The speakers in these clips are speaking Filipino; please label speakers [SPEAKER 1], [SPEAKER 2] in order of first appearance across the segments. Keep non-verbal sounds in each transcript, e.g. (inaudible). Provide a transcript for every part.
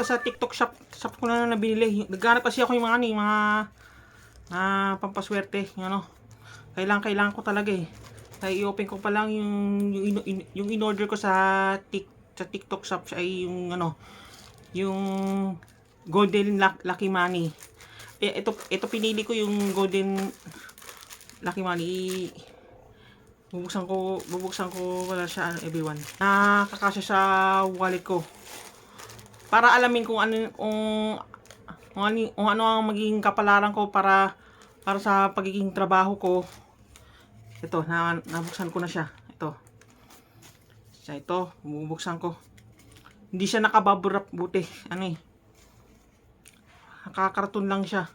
[SPEAKER 1] Ito sa TikTok shop, shop ko na nabili. Naghanap kasi ako yung mga ano, yung mga ah, pampaswerte, yung ano. Kailangan kailangan ko talaga eh. Kaya i-open ko pa lang yung yung, in- yung in-order ko sa tik sa TikTok shop ay yung ano, yung Golden Luck- Lucky Money. Eh, ito ito pinili ko yung Golden Lucky Money. Bubuksan ko, bubuksan ko wala siya ano, everyone. Nakakasya sa wallet ko para alamin kung ano kung, kung, ano, kung ano ang magiging kapalaran ko para para sa pagiging trabaho ko. Ito, na, nabuksan ko na siya. Ito. Siya ito, bubuksan ko. Hindi siya nakababurap buti. Ano eh. Nakakarton lang siya.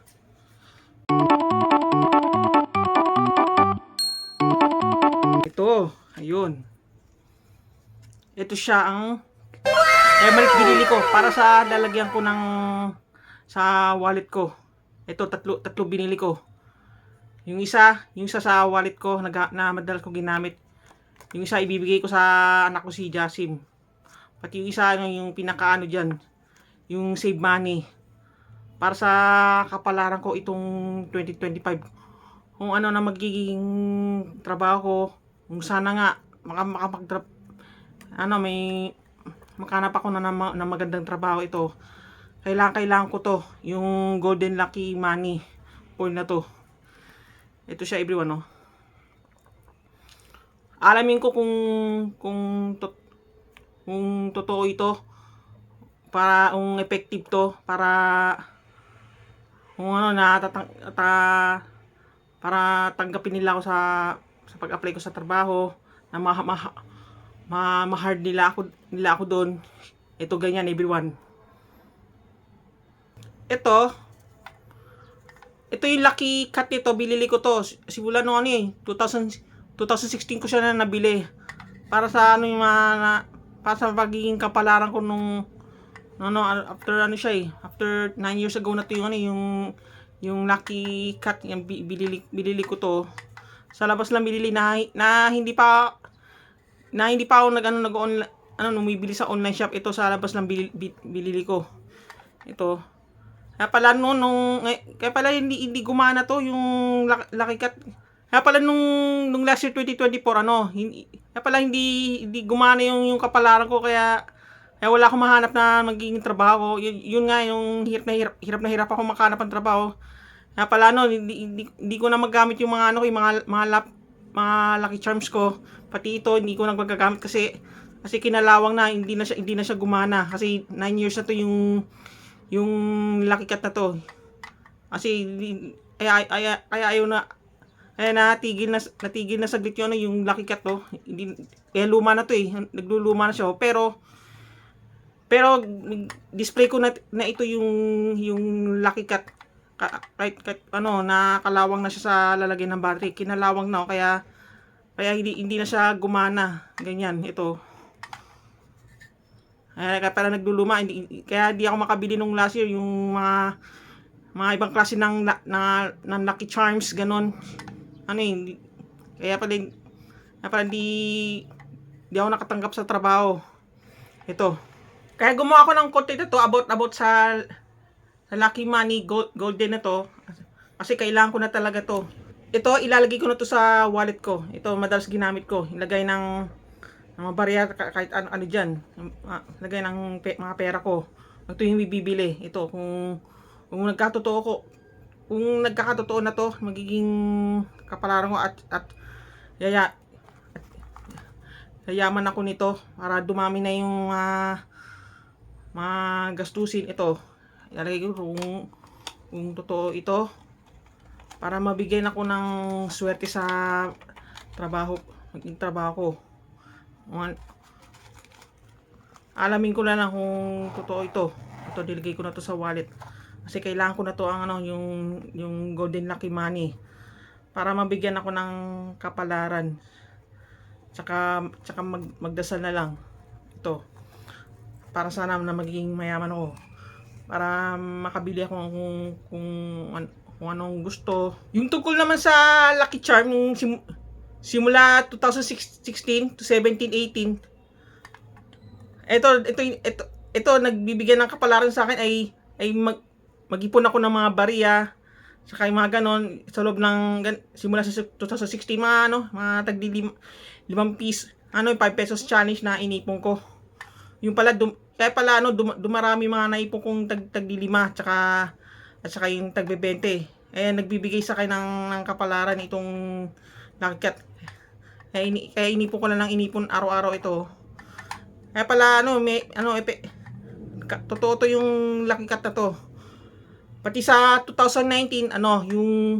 [SPEAKER 1] Ito, ayun. Ito siya ang Emmerich binili ko para sa lalagyan ko ng sa wallet ko. Ito tatlo tatlo binili ko. Yung isa, yung isa sa wallet ko na, na madalas ko ginamit. Yung isa ibibigay ko sa anak ko si Jasim. Pati yung isa yung, yung pinakaano diyan, yung save money. Para sa kapalaran ko itong 2025. Kung ano na magiging trabaho ko, kung sana nga maka, makapag ano may makanap ako na, na magandang trabaho ito. Kailangan, kailangan ko to. Yung Golden Lucky Money point na to. Ito siya everyone, no? Alamin ko kung kung to, kung totoo ito para kung effective to para kung ano na ta, para tanggapin nila ako sa sa pag-apply ko sa trabaho na ma, ma, ma, ma-hard nila ako nila ako doon. Ito ganyan everyone. Ito ito yung lucky cut nito, bilili ko to. Simula nung ano eh, 2000, 2016 ko siya na nabili. Para sa ano yung mga, para sa pagiging kapalaran ko nung, no, no, after ano siya eh, after 9 years ago na to yung ano, yung, yung lucky cut, yung bi- bilili, bilili ko to. Sa labas lang bilili na, na hindi pa, na hindi pa ako nag ano, nag online ano numibili sa online shop. Ito sa labas lang bilili, bi- bilili ko. Ito. Kaya pala no nung kaya pala hindi hindi gumana to yung lak- Lucky Cat kaya pala nung nung last year 2024 ano hindi kaya pala hindi hindi gumana yung yung kapalaran ko. Kaya kaya wala akong mahanap na magiging trabaho. Yun, yun nga yung hirap na hirap, hirap na hirap ako makahanap ng trabaho. Kaya pala no hindi, hindi, hindi ko na magamit yung mga ano yung mga mga lap, mga lucky charms ko. Pati ito hindi ko na magagamit kasi kasi kinalawang na hindi na siya hindi na siya gumana. Kasi 9 years na to yung yung lucky cat na to. Kasi hindi- kaya kaya kaya ayaw na kaya natigil na natigil na saglit ano, yung lucky cat to hindi kaya luma na to eh. Nagluluma na siya pero pero display ko na, na ito yung yung lucky cat kahit, kahit ano nakalawang na siya sa lalagyan ng battery kinalawang na oh, kaya kaya hindi hindi na siya gumana ganyan ito eh, kaya pala nagluluma, hindi, kaya di ako makabili nung last year, yung mga, mga ibang klase ng, na, na, ng Lucky Charms, ganon. Ano eh, hindi- kaya pala, kaya pala di, di ako nakatanggap sa trabaho. Ito. Kaya gumawa ako ng content ito about, about sa, sa Lucky Money gold, Golden na to. Kasi kailangan ko na talaga to. Ito, ilalagay ko na to sa wallet ko. Ito, madalas ginamit ko. Ilagay ng ng mga barya ka- kahit ano, ano dyan. Ah, lagay ng pe- mga pera ko. Ito yung bibili. Ito, kung, kung nagkatotoo ko, kung nagkakatotoo na to, magiging kapalaran ko at, at yaya, yayaman ako nito para dumami na yung ah, mga gastusin ito. Ilalagay ko kung, kung totoo ito para mabigyan ako ng swerte sa trabaho, maging trabaho ko. Alamin ko na lang kung totoo ito. Ito nilagay ko na to sa wallet. Kasi kailangan ko na to ang ano yung yung Golden Lucky Money para mabigyan ako ng kapalaran. Tsaka tsaka mag, magdasal na lang. ito. Para sana na magiging mayaman ako. Para makabili ako kung, kung, kung anong gusto. Yung tungkol naman sa Lucky Charm, yung sim- simula 2016 to 17, 18, ito, ito, ito, ito, nagbibigyan ng kapalaran sa akin ay, ay mag, mag-ipon ako ng mga bariya, saka yung mga ganon, sa loob ng, simula sa 2016, mga ano, mga tagdi lim, limang piece, ano, yung 5 pesos challenge na inipon ko. Yung pala, dum, kaya pala, ano, dum, dumarami mga naipon kong tag, tagdi lima, tsaka, at saka yung tagbe 20. Eh, nagbibigay sa akin ng, ng kapalaran itong lakikat. Kaya, ini, kaya inipon ko na lang inipon araw-araw ito. Kaya pala, ano, may, ano, epe, ka, totoo to yung lucky cut na to. Pati sa 2019, ano, yung,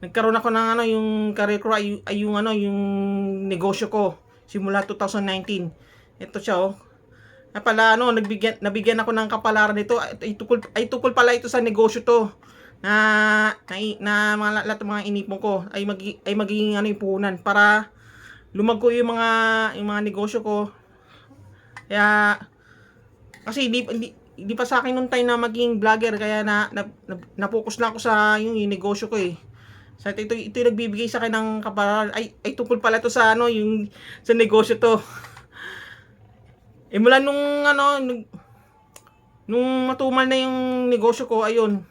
[SPEAKER 1] nagkaroon ako ng, ano, yung career ko, ay yung, ano, yung negosyo ko, simula 2019. Ito siya, oh. Kaya pala, ano, nagbigyan, nabigyan ako ng kapalaran nito, ay, tukol, ay tukol pala ito sa negosyo to na na, na mga lahat mga inipon ko ay magi, ay magiging ano puhunan para lumago yung mga yung mga negosyo ko kaya, kasi hindi, hindi, hindi pa sa akin nung time na maging vlogger, kaya na, na, na na-focus lang ako sa yung, yung negosyo ko eh. Sa ito, ito, ito yung nagbibigay sa akin ng kapalaran. Ay, ay tungkol pala to sa ano, yung sa negosyo to. (laughs) Eh mula nung ano, nung, nung matumal na yung negosyo ko, ayun.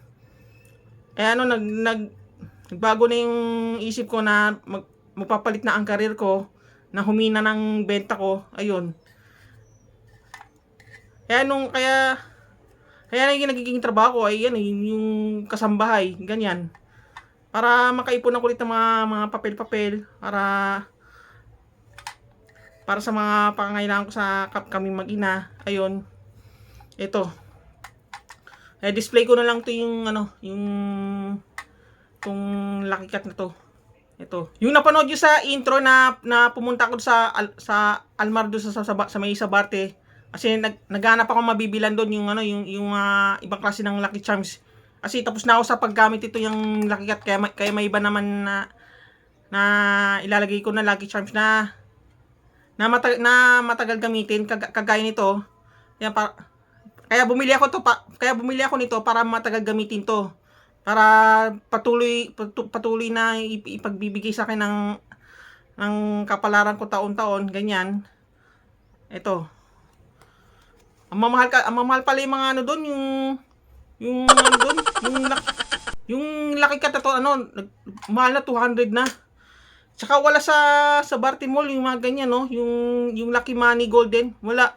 [SPEAKER 1] Eh ano, nag, nag, nagbago na yung isip ko na mag, magpapalit na ang karir ko, na humina ng benta ko, ayun. Kaya nung, kaya, kaya yung nagiging trabaho ko ay yan, yung kasambahay, ganyan. Para makaipon ako ulit ng mga, mga papel-papel, para, para sa mga pangangailangan ko sa kap kami mag-ina, ayun, ito. Eh, display ko na lang to yung, ano, yung, itong lucky cat na to. Ito. Yung napanood nyo sa intro na, na pumunta ako sa, al, sa Almar doon sa, sa, sa, sa may Sabarte, kasi nag, naghanap ako mabibilan doon yung ano yung yung ah, ibang klase ng Lucky Charms. Kasi tapos na ako sa paggamit ito yung Lucky Cat kaya kaya may iba naman na na ilalagay ko na Lucky Charms na na, matagal, na matagal gamitin kag, kagaya nito. Yan pa, kaya bumili ako to pa, kaya bumili ako nito para matagal gamitin to. Para patuloy patu- patuloy na ip- ipagbibigay sa akin ng ng kapalaran ko taon-taon, ganyan. Ito. Ang mamahal ka, ang mamahal pala yung mga ano doon, yung yung ano doon, yung laki, yung laki ka to, ano, mahal na 200 na. Tsaka wala sa sa Bartimol yung mga ganyan, no, yung yung Lucky Money Golden, wala.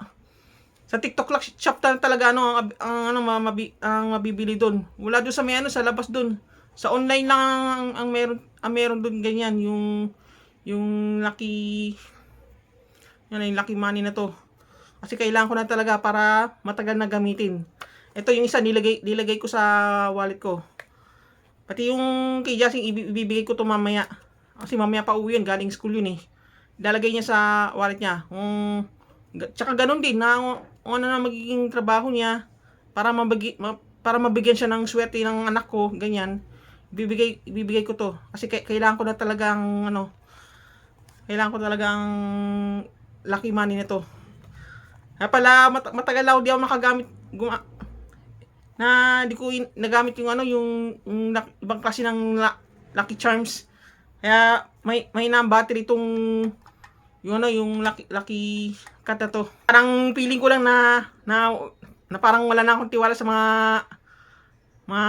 [SPEAKER 1] Sa TikTok lang shop ta- talaga ano ang, ang ano ma- mabi, ang mabibili doon. Wala doon sa may ano sa labas doon. Sa online lang ang, ang, meron ang meron doon ganyan yung yung Lucky yan yung Lucky Money na to. Kasi kailangan ko na talaga para matagal na gamitin. Ito yung isa nilagay nilagay ko sa wallet ko. Pati yung kay ibi- ibibigay ko to mamaya. Kasi mamaya pa uwi yun, galing school yun eh. Ilalagay niya sa wallet niya. Kung tsaka ganun din na ano na magiging trabaho niya para mabagi, ma- para mabigyan siya ng swerte ng anak ko, ganyan. Ibibigay ibibigay ko to kasi kailangan ko na talagang ano kailangan ko talagang lucky money nito. Kaya pala mat- matagal ako di ako makagamit guma na di ko in- nagamit yung ano yung, yung lak- ibang klase ng la- Lucky Charms. Kaya may may na battery itong yung ano yung Lucky Cat na to. Parang feeling ko lang na na na parang wala na akong tiwala sa mga mga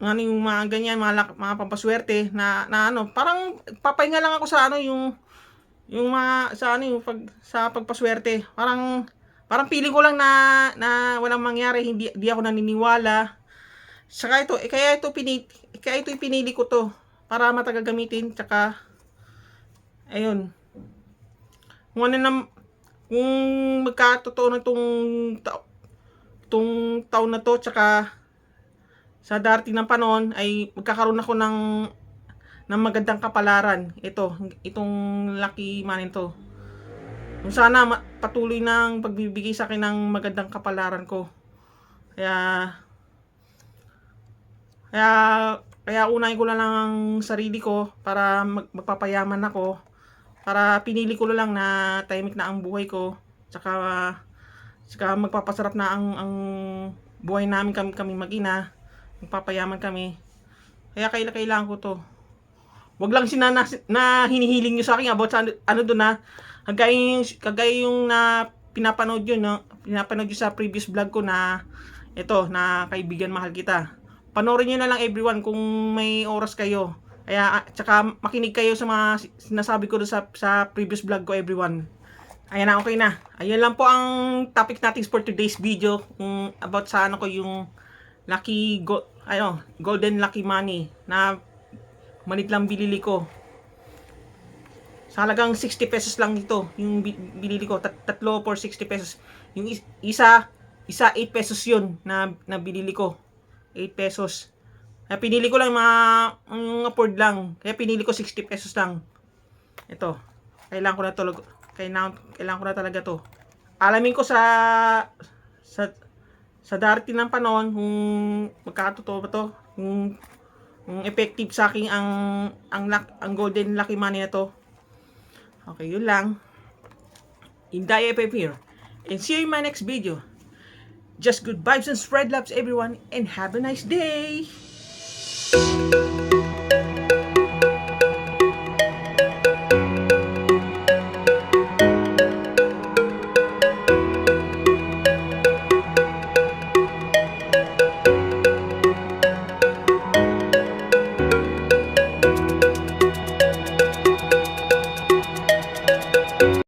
[SPEAKER 1] ano yung mga ganyan mga mga pampaswerte na na ano. Parang papahinga lang ako sa ano yung yung mga sa ano yung pag sa pagpaswerte. Parang parang feeling ko lang na na walang mangyari hindi di ako naniniwala. Saka ito eh, kaya ito pinili kaya ito pinili ko to para matagal gamitin tsaka ayun kung ano na kung magkatotoo na tong ta- tong taon na to tsaka sa darating ng panahon ay magkakaroon ako ng ng magandang kapalaran. Ito, itong lucky money to. Kung sana patuloy ng pagbibigay sa akin ng magandang kapalaran ko. Kaya kaya kaya unahin ko lang ang sarili ko para mag- magpapayaman ako. Para pinili ko lang na tahimik na ang buhay ko. Tsaka Saka magpapasarap na ang, ang buhay namin kami, kami mag-ina. Magpapayaman kami. Kaya kailangan, kailangan ko to. Wag lang sina na, na hinihiling nyo sa akin about sa ano, ano doon na kagaya yung, kagaya yung na pinapanood yun, no? pinapanood yun sa previous vlog ko na ito, na kaibigan mahal kita. Panoorin nyo na lang everyone kung may oras kayo. Kaya, at saka makinig kayo sa mga sinasabi ko sa, sa previous vlog ko everyone. Ayan na, okay na. Ayan lang po ang topic natin for today's video kung about sa ano ko yung lucky go, ano, golden lucky money na manit lang bilili ko. Sa halagang 60 pesos lang ito yung bi- binili ko. Tat- tatlo for 60 pesos. Yung is- isa, isa 8 pesos yun na, na binili ko. 8 pesos. Kaya pinili ko lang mga, yung afford lang. Kaya pinili ko 60 pesos lang. Ito. Kailangan ko na to. Kailangan, kailangan ko na talaga to. Alamin ko sa sa sa darating ng panahon kung magkakatotoo ba to. Kung, kung effective sa akin ang ang ang golden lucky money na to. Okay, yun lang. Inday FF here. And see you in my next video. Just good vibes and spread loves everyone and have a nice day.